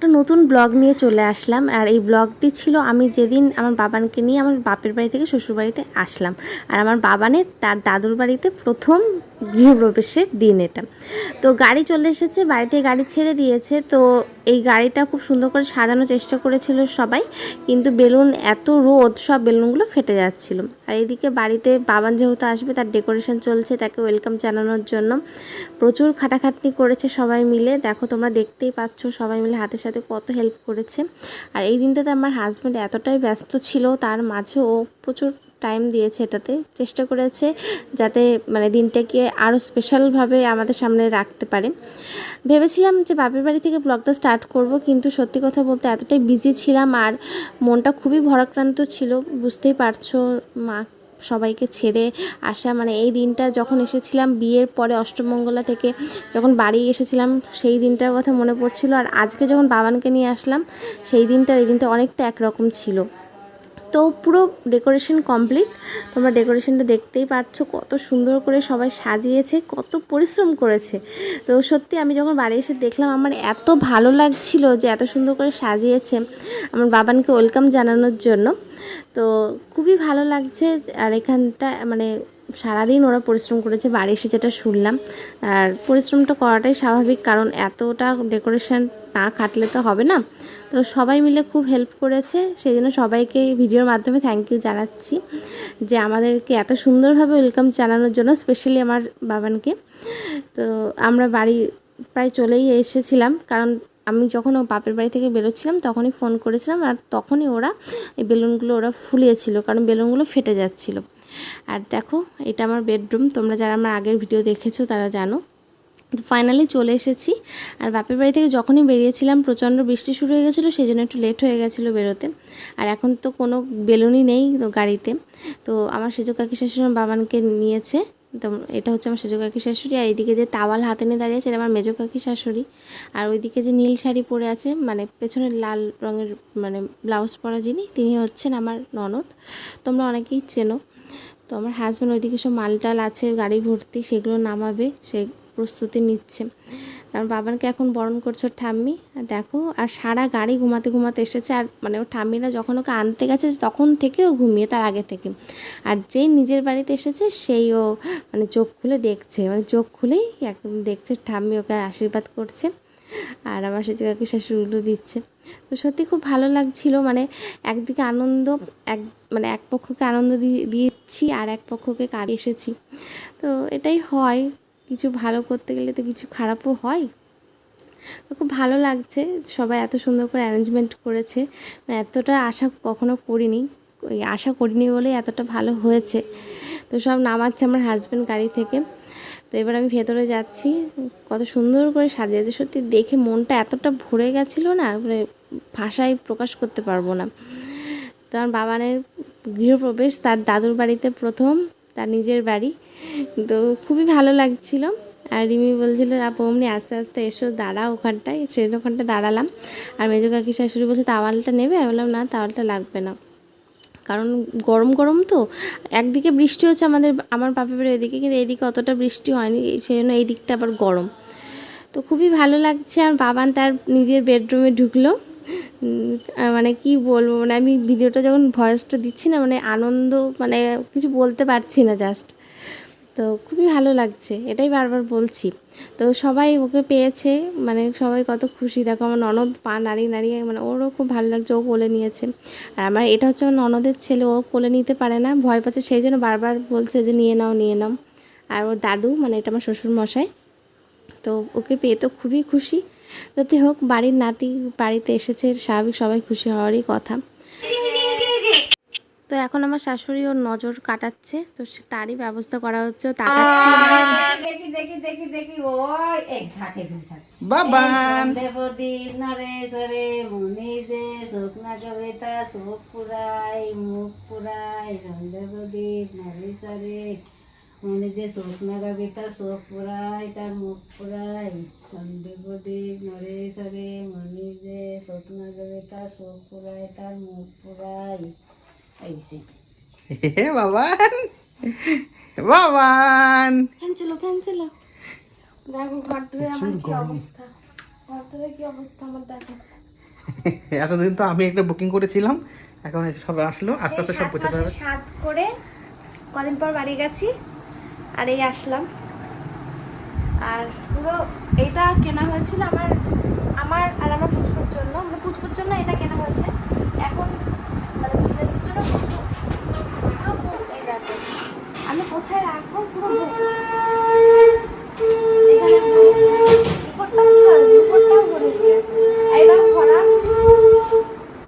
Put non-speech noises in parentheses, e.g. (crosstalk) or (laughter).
একটা নতুন ব্লগ নিয়ে চলে আসলাম। আর এই ব্লগটি ছিল আমি যেদিন আমার বাবানকে নিয়ে আমার বাপের বাড়ি থেকে শ্বশুর বাড়িতে আসলাম। আর আমার বাবানে তার দাদুর বাড়িতে প্রথম গৃহপ্রবেশের দিন এটা। তো গাড়ি চলে এসেছে, বাড়িতে গাড়ি ছেড়ে দিয়েছে। তো এই গাড়িটা খুব সুন্দর করে সাজানোর চেষ্টা করেছিল সবাই, কিন্তু বেলুন এত রোদ, সব বেলুনগুলো ফেটে যাচ্ছিল। আর এদিকে বাড়িতে বাবান যেহেতু আসবে, তার ডেকোরেশন চলছে, তাকে ওয়েলকাম জানানোর জন্য। প্রচুর খাটাখাটনি করেছে সবাই মিলে। দেখো, তোমরা দেখতেই পাচ্ছ, সবাই মিলে হাতের সাথে কত হেল্প করেছে। আর এই দিনটাতে আমার হাজব্যান্ড এতটাই ব্যস্ত ছিল, তার মাঝে ও প্রচুর টাইম দিয়েছে এটাতে। চেষ্টা করেছে যাতে মানে দিনটাকে আরও স্পেশালভাবে আমাদের সামনে রাখতে পারে। ভেবেছিলাম যে বাপের বাড়ি থেকে ব্লগটা স্টার্ট করব, কিন্তু সত্যি কথা বলতে এতটাই বিজি ছিলাম আর মনটা খুবই ভরাক্রান্ত ছিল। বুঝতেই পারছ, মা সবাইকে ছেড়ে আসা মানে এই দিনটা যখন এসেছিলাম বিয়ের পরে অষ্টমঙ্গলা থেকে যখন বাড়ি এসেছিলাম, সেই দিনটার কথা মনে পড়ছিল। আর আজকে যখন বাবানকে নিয়ে আসলাম, সেই দিনটার, এই দিনটা অনেকটা একরকম ছিল। তো পুরো ডেকোরেশন কমপ্লিট। তোমরা ডেকোরেশনটা দেখতেই পাচ্ছ কত সুন্দর করে সবাই সাজিয়েছে, কত পরিশ্রম করেছে। তো সত্যি আমি যখন বাড়ি এসে দেখলাম, আমার এত ভালো লাগছিল যে এত সুন্দর করে সাজিয়েছে আমার বাবানকে ওয়েলকাম জানানোর জন্য। তো খুবই ভালো লাগছে আর এখানটা মানে সারাদিন ওরা পরিশ্রম করেছে, বাড়ি এসে যেটা শুনলাম। আর পরিশ্রমটা করাটাই স্বাভাবিক, কারণ এতটা ডেকোরেশন না কাটলে তো হবে না। তো সবাই মিলে খুব হেল্প করেছে সেই জন্য সবাইকে ভিডিওর মাধ্যমে থ্যাংক ইউ জানাচ্ছি যে আমাদেরকে এত সুন্দরভাবে ওয়েলকাম জানানোর জন্য স্পেশালি আমার বাবানকে। তো আমরা বাড়ি প্রায় চলেই এসেছিলাম, কারণ আমি যখন ও বাপের বাড়ি থেকে বেরোচ্ছিলাম, তখনই ফোন করেছিলাম, আর তখনই ওরা এই বেলুনগুলো ওরা ফুলিয়েছিল, কারণ বেলুনগুলো ফেটে যাচ্ছিল। আর দেখো, এটা আমার বেডরুম তোমরা যারা আমার আগের ভিডিও দেখেছ, তারা জানো। তো ফাইনালি চলে এসেছি। আর বাপের বাড়ি থেকে যখনই বেরিয়েছিলাম, প্রচণ্ড বৃষ্টি শুরু হয়ে গেছিল সেই জন্য একটু লেট হয়ে গেছিল বেরোতে। আর এখন তো কোনো বেলুনই নেই তো গাড়িতে। তো আমার সেজো কাকি শাশুড়ি বাবানকে নিয়েছে। তো এটা হচ্ছে আমার সেজো কাকি শাশুড়ি। আর এইদিকে যে তাওয়াল হাতে নিয়ে দাঁড়িয়েছে এটা আমার মেজো কাকি শাশুড়ি। আর ওইদিকে যে নীল শাড়ি পরে আছে মানে পেছনে লাল রঙের মানে ব্লাউজ পরা যিনি, তিনি হচ্ছেন আমার ননদ। তোমরা অনেকেই চেনো। তো আমার হাজব্যান্ড ওইদিকে সব মালটাল আছে, গাড়ি ভর্তি, সেগুলো নামাবে। সে প্রস্তুতি নিচ্ছে। তার বাবানকে এখন বরণ করছে ঠাম্মি। দেখো, আর সারা গাড়ি ঘুমাতে ঘুমাতে এসেছে। আর মানে ওর ঠাম্মিরা যখন ওকে আনতে গেছে, তখন থেকেও ঘুমিয়ে, তার আগে থেকে। আর যেই নিজের বাড়িতে এসেছে, সেই ও মানে চোখ খুলে দেখছে। মানে চোখ খুলেই একদম দেখছে ঠাম্মি ওকে আশীর্বাদ করছে। আর আমার সাথে কাকি শাশুড়িগুলো দিচ্ছে। তো সত্যি খুব ভালো লাগছিল। মানে একদিকে আনন্দ, এক মানে এক পক্ষকে আনন্দ দিয়ে দিচ্ছি, আর এক পক্ষকে কাঁদে এসেছি। তো এটাই হয়। কিছু ভালো করতে গেলে তো কিছু খারাপও হয়। তো খুব ভালো লাগছে সবাই এত সুন্দর করে অ্যারেঞ্জমেন্ট করেছে। মানে এতটা আশা কখনো করিনি ওই আশা করিনি বলেই এতটা ভালো হয়েছে। তো সব নামাচ্ছে আমার হাজব্যান্ড গাড়ি থেকে। তো এবার আমি ভেতরে যাচ্ছি, কত সুন্দর করে সাজিয়েছে। সত্যি দেখে মনটা এতটা ভরে গেছিল না মানে ভাষায় প্রকাশ করতে পারব না। তো আমার বাবানের গৃহপ্রবেশ, তার দাদুর বাড়িতে প্রথম, তার নিজের বাড়ি। তো খুবই ভালো লাগছিল। আর রিমি বলছিল, আপু, অমনি আস্তে আস্তে এসো দাঁড়া ওখানটায়। সেই ওখানটা দাঁড়ালাম। আর মেজো কাকি শাশুড়ি বলছে, তাওয়ালটা নেবে? আমি বললাম, না, তাওয়ালটা লাগবে না। কারণ গরম গরম তো, একদিকে বৃষ্টি হচ্ছে আমাদের, আমার বাপের এদিকে কিন্তু এইদিকে অতটা বৃষ্টি হয়নি সেই জন্য এই দিকটা আবার গরম। তো খুবই ভালো লাগছে, আর বাবান তার নিজের বেডরুমে ঢুকলো। মানে কি বলব মানে আমি ভিডিওটা যখন ভয়েসটা দিচ্ছি না মানে আনন্দ মানে কিছু বলতে পারছি না জাস্ট তো খুবই ভালো লাগছে, এটাই বারবার বলছি। তো সবাই ওকে পেয়েছে মানে সবাই কত খুশি। দেখো আমার ননদ পা নাড়িয়ে নাড়িয়ে মানে ওরও খুব ভালো লাগছে, ও কোলে নিয়েছে। আর আমার এটা হচ্ছে আমার ননদের ছেলে, ও কোলে নিতে পারে না, ভয় পাচ্ছে, সেই জন্য বারবার বলছে যে নিয়ে নাও নিয়ে নাও। আর ওর দাদু মানে এটা আমার শ্বশুর মশাই তো ওকে পেয়ে তো খুবই খুশি। যাতে হোক, বাড়ির নাতি বাড়িতে এসেছে, স্বাভাবিক সবাই খুশি হওয়ারই কথা। তো এখন আমার শাশুড়ি ওর নজর কাটাচ্ছে তো সে তারই ব্যবস্থা করা হচ্ছে ও তাকাচ্ছে দেখি দেখি দেখি দেখি ওই এই থাকে থাকে বাবান দেবদীপ নরেশ্বরে মনি যে শুকনা কবিতা চোখ পুরাই মুখ পুরাই। মনে যে শুকনা কবিতা চোখ পুরাই তার মুখ পুরাই। সন্দেবদীপ নরেশ্বরে মনি যে শুকনা কবিতা চোখ পুরাই তার মুখ পুরাই। হে বাবান বাবান ফ্যান ফ্যান দেখো ঘর ধরে আমার কি অবস্থা। ঘর ধরে কি অবস্থা আমার দেখো। (laughs) এতদিন তো আমি একটা বুকিং করেছিলাম এখন সবাই আসলো আস্তে আস্তে সব বোঝাতে হবে। সাত করে কদিন পর বাড়ি গেছি আর এই আসলাম। আর পুরো এটা কেনা হয়েছিল আমার আমার আর আমার পুচকুর জন্য মানে পুচকুর জন্য এটা কেনা হয়েছে। এখন মানে আমি কোথায় রাখব পুরো এখানে উপরটা উপরটাও করে দিয়েছে এবার